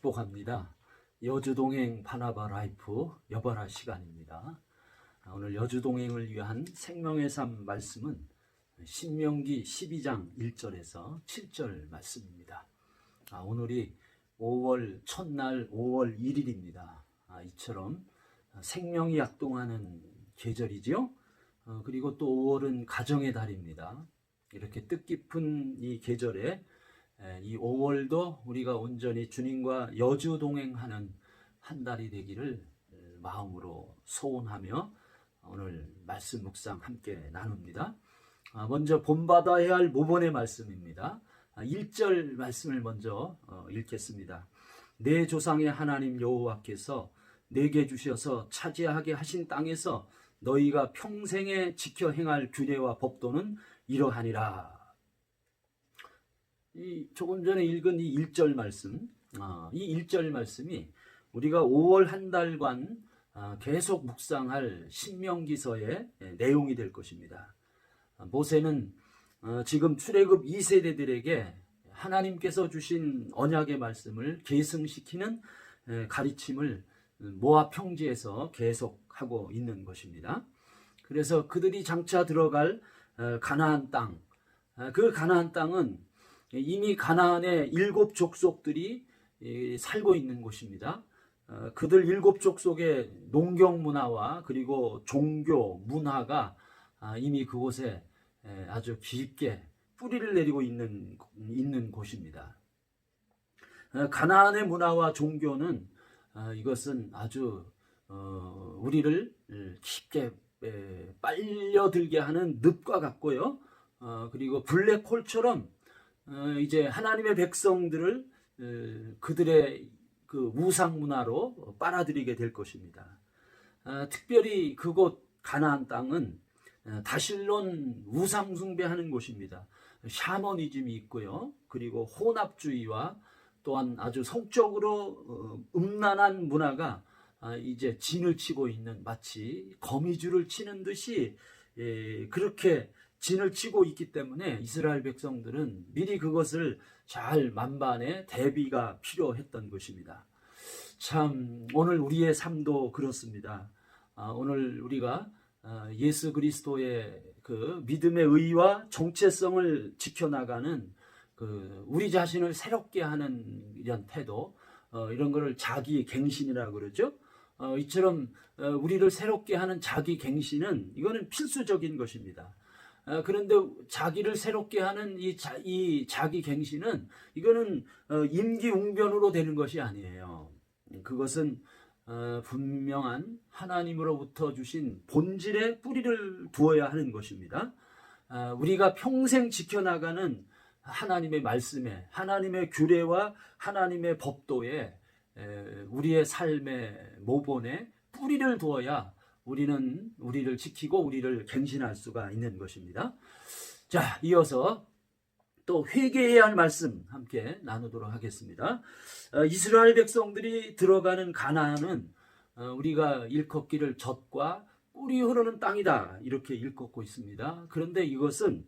축복합니다. 여주동행 바나바 라이프 여바라 시간입니다. 아, 오늘 여주동행을 위한 생명의 삶 말씀은 신명기 12장 1절에서 7절 말씀입니다. 아, 오늘이 5월 첫날 5월 1일입니다. 아, 이처럼 생명이 약동하는 계절이죠. 어, 그리고 또 5월은 가정의 달입니다. 이렇게 뜻깊은 이 계절에 에, 이 5월도 우리가 온전히 주님과 여주 동행하는 한 달이 되기를 에, 마음으로 소원하며 오늘 말씀 묵상 함께 나눕니다. 아, 먼저 본받아야 할 모본의 말씀입니다. 1절 말씀을 먼저 어, 읽겠습니다. 내 조상의 하나님 여호와께서 내게 주셔서 차지하게 하신 땅에서 너희가 평생에 지켜 행할 규례와 법도는 이러하니라. 이 조금 전에 읽은 이 1절 말씀, 아, 이 1절 말씀이 우리가 5월 한 달간 아, 계속 묵상할 신명기서의 예, 내용이 될 것입니다. 아, 모세는 어, 지금 출애굽 2세대들에게 하나님께서 주신 언약의 말씀을 계승시키는 에, 가르침을 모압 평지에서 계속하고 있는 것입니다. 그래서 그들이 장차 들어갈 어, 가나안 땅, 아, 그 가나안 땅은 이미 가나안의 일곱 족속들이 이, 살고 있는 곳입니다. 어, 그들 일곱 족속의 농경 문화와 그리고 종교 문화가 아, 이미 그곳에 에, 아주 깊게 뿌리를 내리고 있는 있는 곳입니다. 어, 가나안의 문화와 종교는 어, 이것은 아주 어, 우리를 깊게 에, 빨려들게 하는 늪과 같고요. 어, 그리고 블랙홀처럼 어, 이제 하나님의 백성들을 에, 그들의 그 우상 문화로 빨아들이게 될 것입니다. 아, 특별히 그곳 가나안 땅은 어, 다실론 우상 숭배하는 곳입니다. 샤머니즘이 있고요. 그리고 혼합주의와 또한 아주 성적으로 어, 음란한 문화가 아, 이제 진을 치고 있는 마치 거미줄을 치는 듯이 예, 그렇게 진을 치고 있기 때문에 이스라엘 백성들은 미리 그것을 잘 만반의 대비가 필요했던 것입니다. 참 오늘 우리의 삶도 그렇습니다. 아, 오늘 우리가 아, 예수 그리스도의 그 믿음의 의와 정체성을 지켜나가는 그 우리 자신을 새롭게 하는 이런 태도 어, 이런 거를 자기 갱신이라 그러죠. 어, 이처럼 어, 우리를 새롭게 하는 자기 갱신은 이거는 필수적인 것입니다. 어, 그런데 자기를 새롭게 하는 이, 자, 이 자기 갱신은 이거는 어, 임기응변으로 되는 것이 아니에요. 그것은 어, 분명한 하나님으로부터 주신 본질의 뿌리를 두어야 하는 것입니다. 아, 우리가 평생 지켜나가는 하나님의 말씀에, 하나님의 규례와 하나님의 법도에 에, 우리의 삶의 모본에 뿌리를 두어야 우리는 우리를 지키고 우리를 갱신할 수가 있는 것입니다. 자, 이어서 또 회개해야 할 말씀 함께 나누도록 하겠습니다. 어, 이스라엘 백성들이 들어가는 가나안은 어, 우리가 일컫기를 젖과 꿀이 흐르는 땅이다 이렇게 일컫고 있습니다. 그런데 이것은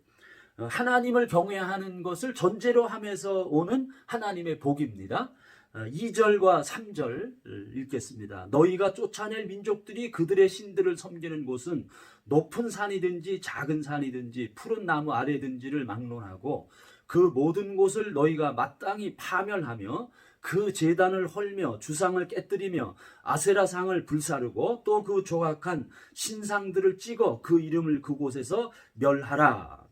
어, 하나님을 경외하는 것을 전제로 하면서 오는 하나님의 복입니다. 2절과 3절 읽겠습니다. 너희가 쫓아낼 민족들이 그들의 신들을 섬기는 곳은 높은 산이든지 작은 산이든지 푸른 나무 아래든지를 막론하고 그 모든 곳을 너희가 마땅히 파멸하며 그 재단을 헐며 주상을 깨뜨리며 아세라상을 불사르고 또 그 조각한 신상들을 찍어 그 이름을 그곳에서 멸하라.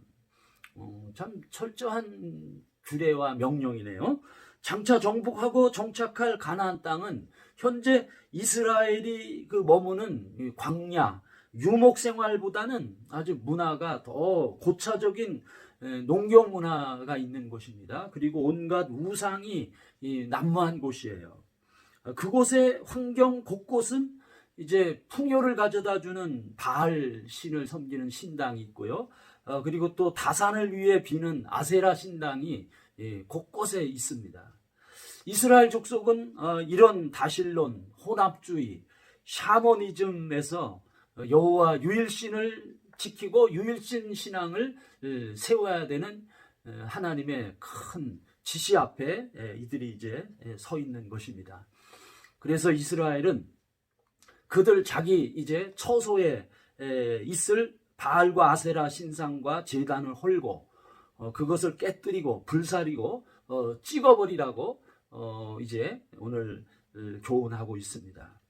어, 참 철저한 규례와 명령이네요. 장차 정복하고 정착할 가나안 땅은 현재 이스라엘이 그 머무는 이 광야 유목 생활보다는 아주 문화가 더 고차적인 에, 농경 문화가 있는 곳입니다. 그리고 온갖 우상이 이 난무한 곳이에요. 어, 그곳의 환경 곳곳은 이제 풍요를 가져다 주는 바알 신을 섬기는 신당이 있고요. 어, 그리고 또 다산을 위해 비는 아세라 신당이 예, 곳곳에 있습니다. 이스라엘 족속은 어, 이런 다실론, 혼합주의, 샤머니즘에서 여호와 유일신을 지키고 유일신 신앙을 어, 세워야 되는 어, 하나님의 큰 지시 앞에 예, 이들이 이제 예, 서 있는 것입니다. 그래서 이스라엘은 그들 자기 이제 처소에 에, 있을 바알과 아세라 신상과 제단을 헐고 어, 그것을 깨뜨리고 불사리고 어, 찍어버리라고 어, 이제 오늘 어, 교훈하고 있습니다.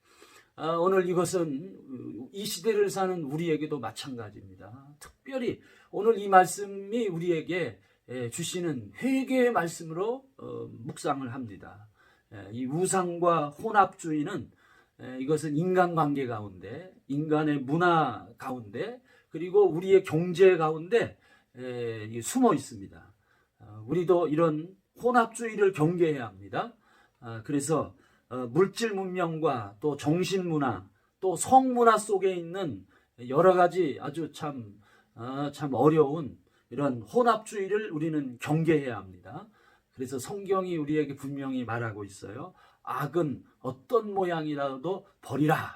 아, 오늘 이것은 어, 이 시대를 사는 우리에게도 마찬가지입니다. 특별히 오늘 이 말씀이 우리에게 에, 주시는 회개의 말씀으로 어, 묵상을 합니다. 에, 이 우상과 혼합주의는 에, 이것은 인간관계 가운데, 인간의 문화 가운데, 그리고 우리의 경제 가운데 에, 이 숨어 있습니다. 어, 우리도 이런 혼합주의를 경계해야 합니다. 아, 그래서 어, 물질 문명과 또 정신 문화, 또 성문화 속에 있는 여러 가지 아주 참, 아, 참 어려운 이런 혼합주의를 우리는 경계해야 합니다. 그래서 성경이 우리에게 분명히 말하고 있어요. 악은 어떤 모양이라도 버리라.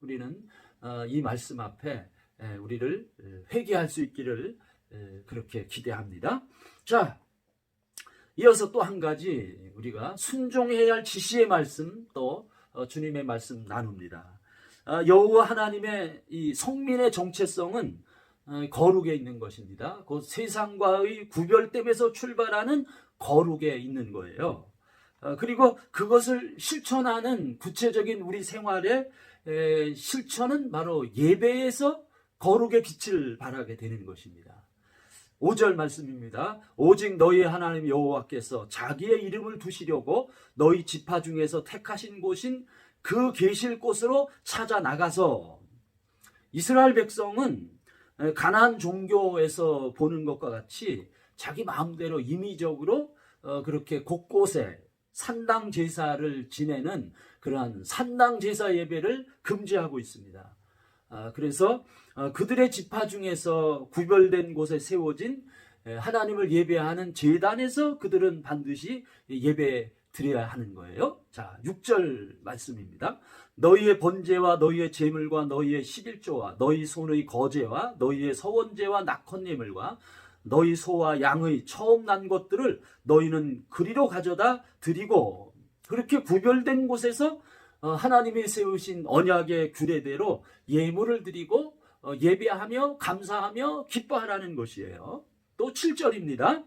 우리는 어, 이 말씀 앞에 에, 우리를 에, 회개할 수 있기를 에, 그렇게 기대합니다. 자, 이어서 또 한 가지 우리가 순종해야 할 지시의 말씀 또 어, 주님의 말씀 나눕니다. 아, 여호와 하나님의 이 성민의 정체성은 어, 거룩에 있는 것입니다. 그 세상과의 구별됨에서 출발하는 거룩에 있는 거예요. 어, 그리고 그것을 실천하는 구체적인 우리 생활의 에, 실천은 바로 예배에서 거룩의 빛을 발하게 되는 것입니다. 5절 말씀입니다. 오직 너희 하나님 여호와께서 자기의 이름을 두시려고 너희 지파 중에서 택하신 곳인 그 계실 곳으로 찾아 나가서 이스라엘 백성은 가나안 종교에서 보는 것과 같이 자기 마음대로 임의적으로 어, 그렇게 곳곳에 산당 제사를 지내는 그러한 산당 제사 예배를 금지하고 있습니다. 아, 그래서 어, 그들의 지파 중에서 구별된 곳에 세워진 에, 하나님을 예배하는 제단에서 그들은 반드시 예배 드려야 하는 거예요. 자, 6절 말씀입니다. 너희의 번제와 너희의 제물과 너희의 11조와 너희 손의 거제와 너희의 서원제와 낙헌 예물과 너희 소와 양의 처음 난 것들을 너희는 그리로 가져다 드리고 그렇게 구별된 곳에서 어, 하나님이 세우신 언약의 규례대로 예물을 드리고 어, 예배하며 감사하며 기뻐하라는 것이에요. 또 7절입니다.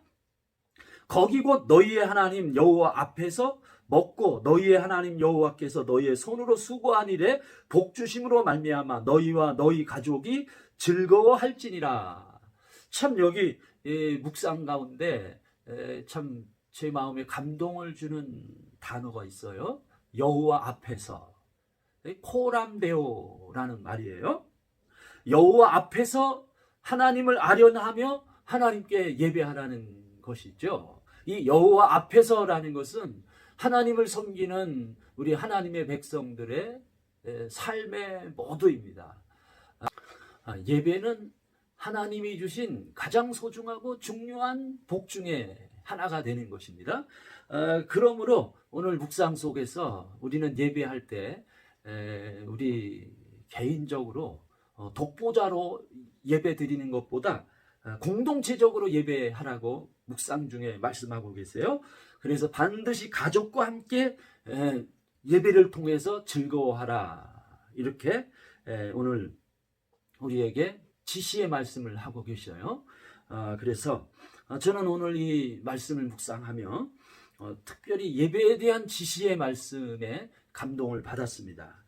거기 곧 너희의 하나님 여호와 앞에서 먹고 너희의 하나님 여호와께서 너희의 손으로 수고한 일에 복 주심으로 말미암아 너희와 너희 가족이 즐거워할지니라. 참 여기 예, 묵상 가운데 참 제 마음에 감동을 주는 단어가 있어요. 여호와 앞에서 코람데오라는 말이에요. 여호와 앞에서 하나님을 아련하며 하나님께 예배하라는 것이죠. 이 여호와 앞에서라는 것은 하나님을 섬기는 우리 하나님의 백성들의 삶의 모두입니다. 아, 예배는 하나님이 주신 가장 소중하고 중요한 복 중에 하나가 되는 것입니다. 어, 그러므로 오늘 묵상 속에서 우리는 예배할 때 우리 개인적으로 어, 독보자로 예배 드리는 것보다 어, 공동체적으로 예배하라고 묵상 중에 말씀하고 계세요. 그래서 반드시 가족과 함께 예배를 통해서 즐거워하라. 이렇게 오늘 우리에게 지시의 말씀을 하고 계셔요. 아, 그래서 저는 오늘 이 말씀을 묵상하며 어, 특별히 예배에 대한 지시의 말씀에 감동을 받았습니다.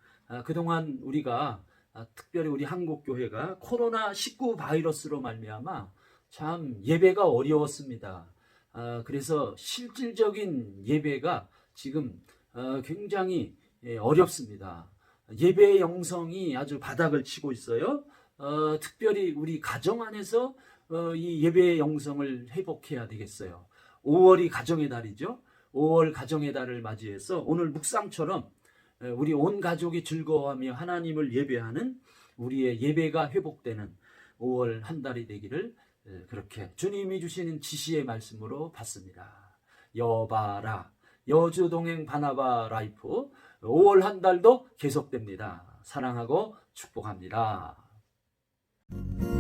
그동안 우리가 아, 특별히 우리 한국 교회가 코로나 19 바이러스로 말미암아 참 예배가 어려웠습니다. 아, 그래서 실질적인 예배가 지금 어, 굉장히 예, 어렵습니다. 예배의 영성이 아주 바닥을 치고 있어요. 어, 특별히 우리 가정 안에서 어, 이 예배의 영성을 회복해야 되겠어요. 5월이 가정의 달이죠. 5월 가정의 달을 맞이해서 오늘 묵상처럼 우리 온 가족이 즐거워하며 하나님을 예배하는 우리의 예배가 회복되는 5월 한 달이 되기를 그렇게 주님이 주시는 지시의 말씀으로 받습니다. 여바라 여주 동행 바나바 라이프 5월 한 달도 계속됩니다. 사랑하고 축복합니다. Thank you.